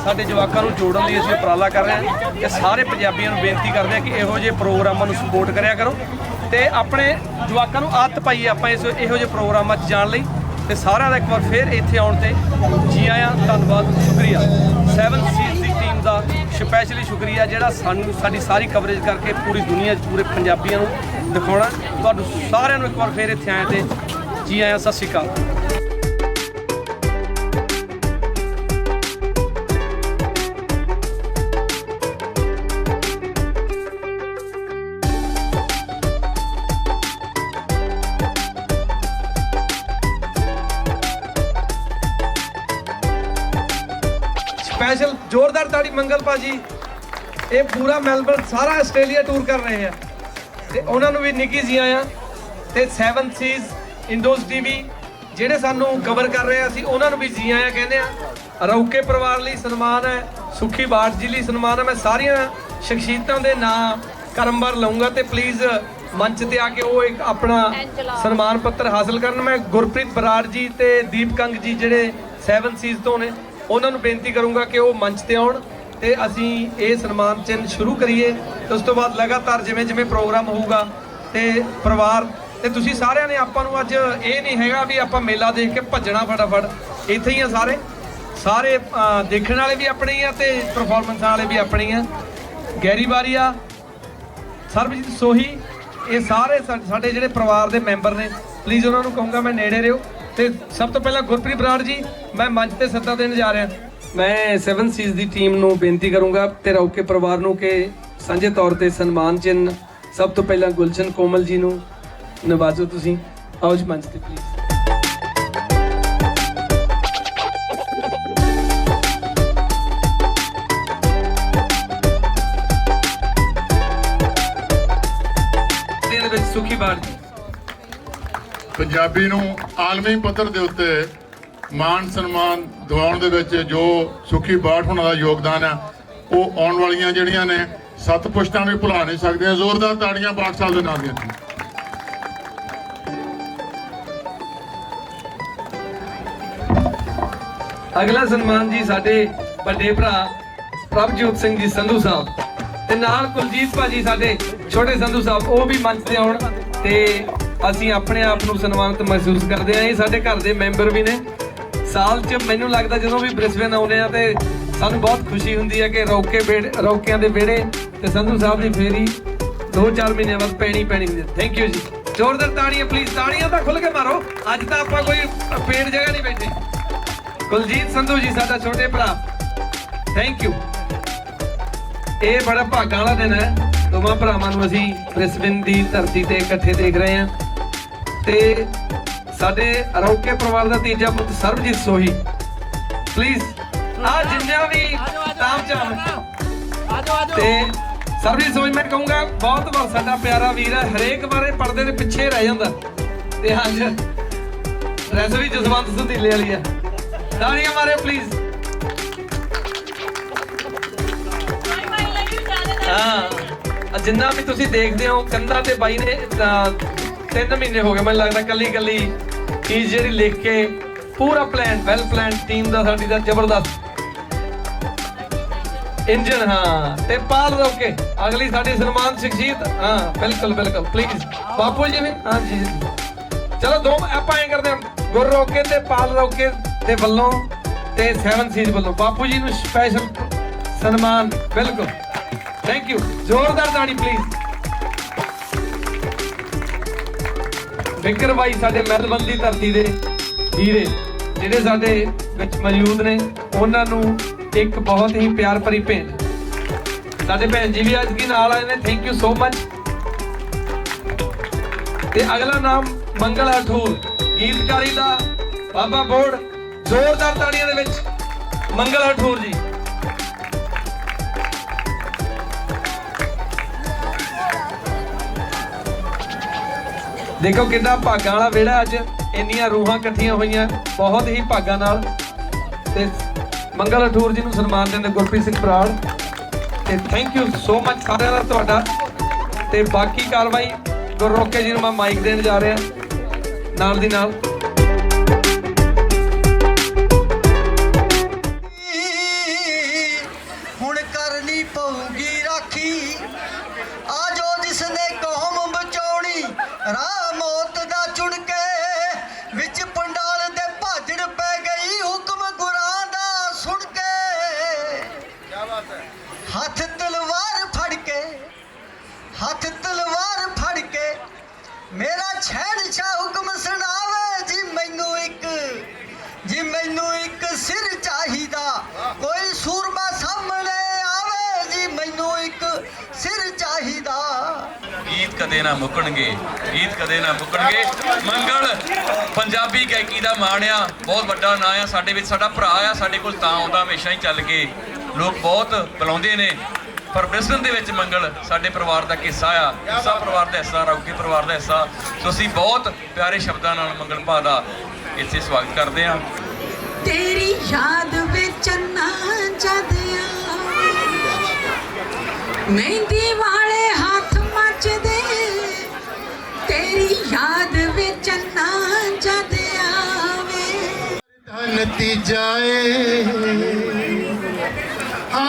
ਸਾਡੇ ਜਵਾਕਾਂ ਨੂੰ ਜੋੜਨ ਲਈ ਅਸੀਂ ਉਪਰਾਲਾ ਕਰ ਰਹੇ ਹਾਂ ਤੇ ਸਾਰੇ ਪੰਜਾਬੀਆਂ ਨੂੰ ਬੇਨਤੀ ਕਰਦੇ ਹਾਂ ਕਿ ਇਹੋ ਜਿਹੇ ਪ੍ਰੋਗਰਾਮਾਂ ਨੂੰ ਸਪੋਰਟ ਕਰਿਆ ਕਰੋ ਤੇ ਆਪਣੇ ਜਵਾਕਾਂ ਨੂੰ ਆਦਤ ਪਾਈਏ ਆਪਾਂ ਇਸ ਇਹੋ ਜਿਹੇ ਪ੍ਰੋਗਰਾਮਾਂ 'ਚ ਜਾਣ ਲਈ ਤੇ ਸਾਰਿਆਂ ਦਾ ਇੱਕ ਵਾਰ ਫੇਰ ਇੱਥੇ ਆਉਣ ਤੇ ਜੀ ਆਇਆਂ, ਧੰਨਵਾਦ, ਸ਼ੁਕਰੀਆ। 7 ਸੀਜ਼ ਦੀ ਟੀਮ ਦਾ ਸਪੈਸ਼ਲੀ ਸ਼ੁਕਰੀਆ ਜਿਹੜਾ ਸਾਨੂੰ ਸਾਡੀ ਸਾਰੀ ਕਵਰੇਜ ਕਰਕੇ ਪੂਰੀ ਦੁਨੀਆ 'ਚ ਪੂਰੇ ਪੰਜਾਬੀਆਂ ਨੂੰ ਦਿਖਾਉਣਾ। ਤੁਹਾਨੂੰ ਸਾਰਿਆਂ ਨੂੰ ਇੱਕ ਵਾਰ ਫੇਰ ਇੱਥੇ ਆਏ ਤੇ ਜੀ ਆਇਆਂ, ਸਤਿ ਸ਼੍ਰੀ ਅਕਾਲ। ਤਾੜੀ ਮੰਗਲ ਭਾਜੀ ਇਹ ਪੂਰਾ ਮੈਲਬਰਨ ਸਾਰਾ ਆਸਟ੍ਰੇਲੀਆ ਟੂਰ ਕਰ ਰਹੇ ਆ। ਤੇ ਉਹਨਾਂ ਨੂੰ ਵੀ ਨਿੱਕੀ ਜੀ ਆਇਆ। ਤੇ 7 ਸੀਜ਼ ਇੰਡੋਸ ਟੀਵੀ ਜਿਹੜੇ ਸਾਨੂੰ ਕਵਰ ਕਰ ਰਹੇ ਆ ਅਸੀਂ ਉਹਨਾਂ ਨੂੰ ਵੀ ਜੀ ਆਇਆ ਕਹਿੰਦੇ ਆ। ਰੌਕੇ ਪਰਿਵਾਰ ਲਈ ਸਨਮਾਨ ਹੈ ਸੁਖੀ ਬਾਟ ਜੀ ਲਈ ਸਨਮਾਨ ਹੈ। ਮੈਂ ਸਾਰੀਆਂ ਸ਼ਖਸੀਅਤਾਂ ਦੇ ਨਾਂ ਕਰਮਵਾਰ ਲਵਾਂਗਾ ਤੇ ਪਲੀਜ਼ ਮੰਚ ਤੇ ਆ ਕੇ ਉਹ ਇੱਕ ਆਪਣਾ ਸਨਮਾਨ ਪੱਤਰ ਹਾਸਲ ਕਰਨ। ਮੈਂ ਗੁਰਪ੍ਰੀਤ ਬਰਾੜ ਜੀ ਤੇ ਦੀਪ ਕੰਗ ਜੀ ਜਿਹੜੇ 7 ਸੀਜ਼ ਤੋਂ ਨੇ ਉਹਨਾਂ ਨੂੰ ਬੇਨਤੀ ਕਰੂੰਗਾ ਕਿ ਉਹ ਮੰਚ ਤੇ ਆਉਣ ਤੇ ਅਸੀਂ ਇਹ ਸਨਮਾਨ ਚਿੰਨ੍ਹ ਸ਼ੁਰੂ ਕਰੀਏ ਤੇ ਉਸ ਤੋਂ ਬਾਅਦ ਲਗਾਤਾਰ ਜਿਵੇਂ ਜਿਵੇਂ ਪ੍ਰੋਗਰਾਮ ਹੋਊਗਾ ਤੇ ਪਰਿਵਾਰ ਤੇ ਤੁਸੀਂ ਸਾਰਿਆਂ ਨੇ ਆਪਾਂ ਨੂੰ ਅੱਜ ਇਹ ਨਹੀਂ ਹੈਗਾ ਵੀ ਆਪਾਂ ਮੇਲਾ ਦੇਖ ਕੇ ਭੱਜਣਾ ਫਟਾਫਟ। ਇੱਥੇ ਹੀ ਆ ਸਾਰੇ। ਸਾਰੇ ਦੇਖਣ ਵਾਲੇ ਵੀ ਆਪਣੇ ਹੀ ਆ ਤੇ ਪਰਫਾਰਮੈਂਸ ਵਾਲੇ ਵੀ ਆਪਣੇ ਹੀ ਆ। ਗੈਰੀ ਬਾਰੀਆ, ਸਰਬਜੀਤ ਸੋਹੀ, ਇਹ ਸਾਰੇ ਸਾਡੇ ਜਿਹੜੇ ਪਰਿਵਾਰ ਦੇ ਮੈਂਬਰ ਨੇ। ਪਲੀਜ਼ ਉਹਨਾਂ ਨੂੰ ਕਹੂੰਗਾ ਮੈਂ ਨੇੜੇ ਰਹੋ। ਤੇ ਸਭ ਤੋਂ ਪਹਿਲਾਂ ਗੁਰਪ੍ਰੀਤ ਬਰਾੜ ਜੀ, ਮੈਂ ਮੰਚ ਤੇ ਸੱਦਾ ਦੇਣ ਜਾ ਰਿਹਾ। ਮੈਂ 7 ਸੀਜ਼ ਦੀ ਟੀਮ ਨੂੰ ਬੇਨਤੀ ਕਰੂੰਗਾ ਤੇ ਰੌਕੇ ਪਰਿਵਾਰ ਨੂੰ ਕਿ ਸਾਂਝੇ ਤੌਰ ਤੇ ਸਨਮਾਨ ਚਿੰਨ੍ਹ ਸਭ ਤੋਂ ਪਹਿਲਾਂ ਗੁਲਸ਼ਨ ਕੋਮਲ ਜੀ ਨੂੰ ਨਵਾਜ਼ੋ ਤੁਸੀਂ। ਆਓ ਜੀ ਮੰਚ ਤੇ ਪਲੀਜ਼ ਸੁਖੀ ਬਾੜ ਜੀ। ਪੰਜਾਬੀ ਨੂੰ ਆਲਮੀ ਪੱਧਰ ਦੇ ਉੱਤੇ ਮਾਣ ਸਨਮਾਨ ਦਿਵਾਉਣ ਦੇ ਵਿੱਚ ਜੋ ਸੁਖੀ ਬਾਠ ਹੋਣਾ ਦਾ ਯੋਗਦਾਨ ਹੈ ਉਹ ਆਉਣ ਵਾਲੀਆਂ ਜਿਹੜੀਆਂ ਨੇ, ਸੱਤ ਪੁਸ਼ਤਾਂ ਵੀ ਭੁਲਾ ਨਹੀਂ ਸਕਦੀਆਂ। ਜ਼ੋਰਦਾਰ ਤਾੜੀਆਂ ਬਾਠ ਸਾਹਿਬ ਦੇ ਨਾਮ ਦੀਆਂ ਅਗਲਾ ਸਨਮਾਨ ਜੀ ਸਾਡੇ ਵੱਡੇ ਭਰਾ ਪ੍ਰਭਜੋਤ ਸਿੰਘ ਜੀ ਸੰਧੂ ਸਾਹਿਬ ਤੇ ਨਾਲ ਕੁਲਜੀਤ ਭਾਜੀ ਸਾਡੇ ਛੋਟੇ ਸੰਧੂ ਸਾਹਿਬ, ਉਹ ਵੀ ਮੰਚ ਤੇ ਆਉਣ ਤੇ ਅਸੀਂ ਆਪਣੇ ਆਪ ਨੂੰ ਸਨਮਾਨਿਤ ਮਹਿਸੂਸ ਕਰਦੇ ਹਾਂ। ਇਹ ਸਾਡੇ ਘਰ ਦੇ ਮੈਂਬਰ ਵੀ ਨੇ। ਸਾਲ 'ਚ ਮੈਨੂੰ ਲੱਗਦਾ ਜਦੋਂ ਵੀ ਬ੍ਰਿਸਬੇਨ ਆਉਂਦੇ ਆ ਤੇ ਸਾਨੂੰ ਬਹੁਤ ਖੁਸ਼ੀ ਹੁੰਦੀ ਹੈ ਕਿ ਰੌਕੇ ਬੇੜ ਰੌਕਿਆਂ ਦੇ ਵਿਹੜੇ ਤੇ ਸੰਧੂ ਸਾਹਿਬ ਦੀ ਫੇਰੀ 2-4 ਮਹੀਨੇ ਬਾਅਦ ਪੈਣੀ ਪੈਣੀ ਥੈਂਕ ਯੂ ਜੀ। ਜ਼ੋਰਦਾਰ ਤਾੜੀਆਂ ਪਲੀਜ਼ ਤਾੜੀਆਂ ਤਾਂ ਖੁੱਲ ਕੇ ਮਾਰੋ। ਅੱਜ ਤਾਂ ਆਪਾਂ ਕੋਈ ਪੇੜ ਜਗ੍ਹਾ ਨਹੀਂ ਬੈਠੇ। ਕੁਲਜੀਤ ਸੰਧੂ ਜੀ, ਸਾਡਾ ਛੋਟੇ ਭਰਾ। ਥੈਂਕ ਯੂ ਇਹ ਬੜਾ ਭਾਗਾਂ ਵਾਲਾ ਦਿਨ ਹੈ। ਦੋਵਾਂ ਭਰਾਵਾਂ ਨੂੰ ਅਸੀਂ ਬ੍ਰਿਸਬਨ ਦੀ ਧਰਤੀ ਤੇ ਇਕੱਠੇ ਦੇਖ ਰਹੇ ਹਾਂ। ਤੇ ਸਾਡੇ ਰੌਕੇ ਪਰਿਵਾਰ ਦਾ ਤੀਜਾ ਪੁੱਤ ਸਰਬਜੀਤ ਸੋਹੀ। ਪਲੀਜ਼ ਆ ਜਿੰਨਾ ਵੀ ਤਾਮ ਚਾਮ ਤੇ ਸਰਬਜੀਤ ਸੋਹੀ ਮੈਂ ਕਹੂੰਗਾ ਬਹੁਤ ਬਹੁਤ ਸਾਡਾ ਪਿਆਰਾ ਵੀਰ ਹੈ ਹਰੇਕ ਵਾਰੇ ਪਰਦੇ ਦੇ ਪਿੱਛੇ ਰਹਿ ਜਾਂਦਾ। ਤੇ ਅੱਜ ਡਰੈਸ ਵੀ ਜਸਵੰਤ ਸੁਧੀਲੇ ਵਾਲੀ ਹੈ। ਤਾੜੀਆਂ ਮਾਰੇ ਪਲੀਜ਼ ਹਾਂ ਜਿੰਨਾ ਵੀ ਤੁਸੀਂ ਦੇਖਦੇ ਹੋ ਕੰਧਾਂ ਤੇ ਬਾਈ ਨੇ ਤਾਂ ਤਿੰਨ ਮਹੀਨੇ ਹੋ ਗਏ, ਮੈਨੂੰ ਲੱਗਦਾ ਕੱਲੀ ਕੱਲੀ ਚੀਜ਼ ਜਿਹੜੀ ਲਿਖ ਕੇ ਪੂਰਾ ਪਲਾਨ ਵੈਲ ਪਲਾਨ ਟੀਮ ਦਾ, ਸਾਡੀ ਦਾ ਜ਼ਬਰਦਸਤ। ਇੰਜਨ ਹਾਂ, ਤੇ ਪਾਲ ਰੋਕੇ ਅਗਲੀ ਸਾਡੀ ਸਨਮਾਨ ਸ਼ਖਸੀਅਤ ਹਾਂ, ਬਿਲਕੁਲ ਬਿਲਕੁਲ ਪਲੀਜ਼ ਬਾਪੂ ਜੀ ਵੀ, ਹਾਂ ਜੀ। ਚਲੋ, ਦੋ, ਆਪਾਂ ਐਂ ਕਰਦੇ ਹਾਂ, ਗੁਰ ਰੋਕੇ ਤੇ ਪਾਲ ਰੋਕੇ ਦੇ ਵੱਲੋਂ ਤੇ 7 ਸੀਜ਼ ਵੱਲੋਂ। ਬਾਪੂ ਜੀ ਨੂੰ ਸਪੈਸ਼ਲ ਸਨਮਾਨ, ਬਿਲਕੁਲ। ਥੈਂਕ ਯੂ ਜ਼ੋਰਦਾਰ ਤਾੜੀ ਪਲੀਜ਼ ਵਿਕਰ ਬਾਈ ਸਾਡੇ ਮੈਲਬਨ ਧਰਤੀ ਦੇ ਹੀਰੇ ਜਿਹੜੇ ਸਾਡੇ ਵਿੱਚ ਮੌਜੂਦ ਨੇ, ਉਹਨਾਂ ਨੂੰ ਇੱਕ ਬਹੁਤ ਹੀ ਪਿਆਰ ਭਰੀ ਭੇਂਟ। ਸਾਡੇ ਭੈਣ ਜੀ ਵੀ ਅੱਜ ਕੀ ਨਾਲ ਆਏ ਨੇ ਥੈਂਕ ਯੂ ਸੋ ਮਚ ਤੇ ਅਗਲਾ ਨਾਮ ਮੰਗਲ ਹਠੂਰ ਗੀਤਕਾਰੀ ਦਾ ਬਾਬਾ ਬੋੜ, ਜ਼ੋਰਦਾਰ ਤਾੜੀਆਂ ਦੇ ਵਿੱਚ ਮੰਗਲ ਹਠੂਰ ਜੀ। ਦੇਖੋ ਕਿੰਨਾ ਭਾਗਾਂ ਵਾਲਾ ਵਿਹੜਾ ਅੱਜ। ਇੰਨੀਆਂ ਰੂਹਾਂ ਇਕੱਠੀਆਂ ਹੋਈਆਂ, ਬਹੁਤ ਹੀ ਭਾਗਾਂ ਨਾਲ। ਤੇ ਮੰਗਲ ਅਠੂਰ ਜੀ ਨੂੰ ਸਨਮਾਨ ਦਿੰਦੇ ਗੁਰਪ੍ਰੀਤ ਸਿੰਘ ਬਰਾੜ ਤੇ ਥੈਂਕ ਯੂ ਸੋ ਮਚ ਸਾਰਿਆਂ ਦਾ ਤੁਹਾਡਾ। ਤੇ ਬਾਕੀ ਕਾਰਵਾਈ ਗੁਰਰੋਕੇ ਜੀ ਨੂੰ ਮੈਂ ਮਾਈਕ ਦੇਣ ਜਾ ਰਿਹਾ। ਨਾਲ ਦੀ ਨਾਲ। ਕਦੇ ਨਾ ਮੁੱਕਣਗੇ, ਗੀਤ ਕਦੇ ਨਾ ਮੁੱਕਣਗੇ। ਮੰਗਲ, ਪੰਜਾਬੀ ਗਾਇਕੀ ਦਾ ਮਾਣ ਆ, ਬਹੁਤ ਵੱਡਾ ਨਾਂ ਆ ਸਾਡੇ ਵਿੱਚ, ਸਾਡਾ ਭਰਾ ਆ, ਸਾਡੇ ਕੋਲ ਤਾਂ ਆਉਂਦਾ, ਹਮੇਸ਼ਾ ਹੀ ਚੱਲ ਕੇ। ਲੋਕ ਬਹੁਤ ਬੁਲਾਉਂਦੇ ਨੇ, ਪਰ ਬ੍ਰਿਸਬਨ ਦੇ ਵਿੱਚ ਮੰਗਲ ਸਾਡੇ ਪਰਿਵਾਰ ਦਾ ਹਿੱਸਾ ਆ। ਹਿੱਸਾ ਪਰਿਵਾਰ ਦਾ ਹਿੱਸਾ, ਰੌਕੀ ਪਰਿਵਾਰ ਦਾ ਹਿੱਸਾ। ਸੋ ਅਸੀਂ ਬਹੁਤ ਪਿਆਰੇ ਸ਼ਬਦਾਂ ਨਾਲ ਮੰਗਲ ਭਾ ਦਾ ਇੱਥੇ ਸਵਾਗਤ ਕਰਦੇ ਹਾਂ। ਤੇਰੀ ਯਾਦ ਵਿੱਚ ਨਾ ਜਦ ਮਹਿੰਦੀ ਵਾਲੇ ਹੱਥ ਮੱਚਦੇ ਤੇਰੀ ਯਾਦ ਵਿੱਚ ਨਾ ਜਦ ਆਵੇ। ਨਤੀਜਾ ਏ ਹਾਂ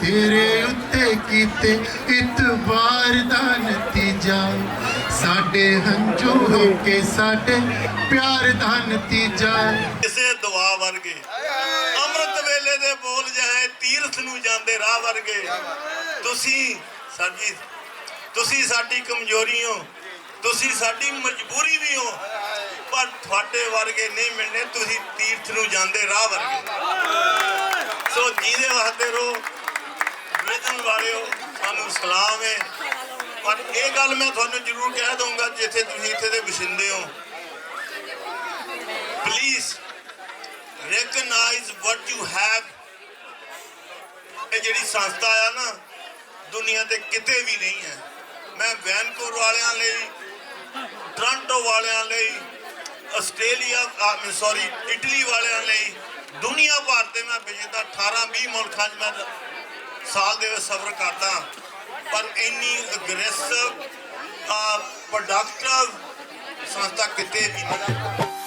ਤੇਰੇ ਉੱਤੇ ਕੀਤੇ ਇਤਬਾਰ ਦਾ ਨਤੀਜਾ। ਸਾਡੇ ਹੰਝੂ ਹੋ ਕੇ ਸਾਡੇ ਪਿਆਰ ਦਾ ਨਤੀਜਾ। ਕਿਸੇ ਦੁਆ ਵਰਗੇ ਅੰਮ੍ਰਿਤ ਵੇਲੇ ਦੇ ਬੋਲ ਜਾਏ ਤੀਰਥ ਨੂੰ ਜਾਂਦੇ ਰਾਹ ਵਰਗੇ। ਤੁਸੀਂ ਸਾਡੀ ਤੁਸੀਂ ਸਾਡੀ ਕਮਜ਼ੋਰੀ ਹੋ, ਤੁਸੀਂ ਸਾਡੀ ਮਜਬੂਰੀ ਵੀ ਹੋ, ਪਰ ਤੁਹਾਡੇ ਵਰਗੇ ਨਹੀਂ ਮਿਲਣੇ, ਤੁਸੀਂ ਤੀਰਥ ਨੂੰ ਜਾਂਦੇ ਰਾਹ ਵਰਗੇ। ਸੋ ਜਿਹਦੇ ਵਾਸਤੇ ਰੋ ਵਿਜਨ ਵਾਲਿਓ, ਸਾਨੂੰ ਸਲਾਮ ਹੈ ਪਰ ਇਹ ਗੱਲ ਮੈਂ ਤੁਹਾਨੂੰ ਜ਼ਰੂਰ ਕਹਿ ਦਊਂਗਾ, ਜਿੱਥੇ ਤੁਸੀਂ ਇੱਥੇ ਦੇ ਵਸਿੰਦੇ ਹੋ। Please recognize what you have ਇਹ ਜਿਹੜੀ ਸੰਸਥਾ ਆ ਨਾ, ਦੁਨੀਆ ਤੇ ਕਿਤੇ ਵੀ ਨਹੀਂ ਹੈ। ਮੈਂ ਵੈਨਕੂਵਰ ਵਾਲਿਆਂ ਲਈ, ਟੋਰਾਂਟੋ ਵਾਲਿਆਂ ਲਈ, ਆਸਟ੍ਰੇਲੀਆ ਮੈਂ ਸੌਰੀ ਇਟਲੀ ਵਾਲਿਆਂ ਲਈ, ਦੁਨੀਆ ਭਰ ਤੇ ਮੈਂ ਵਿਜੇਤਾ 18 20 ਮੁਲਕਾਂ 'ਚ ਮੈਂ ਸਾਲ ਦੇ ਵਿੱਚ ਸਫ਼ਰ ਕਰਦਾ। ਪਰ ਇੰਨੀ ਅਗਰੈਸਿਵ ਪ੍ਰੋਡਕਟਿਵ ਸੰਸਥਾ ਕਿਤੇ ਵੀ ਨਹੀਂ।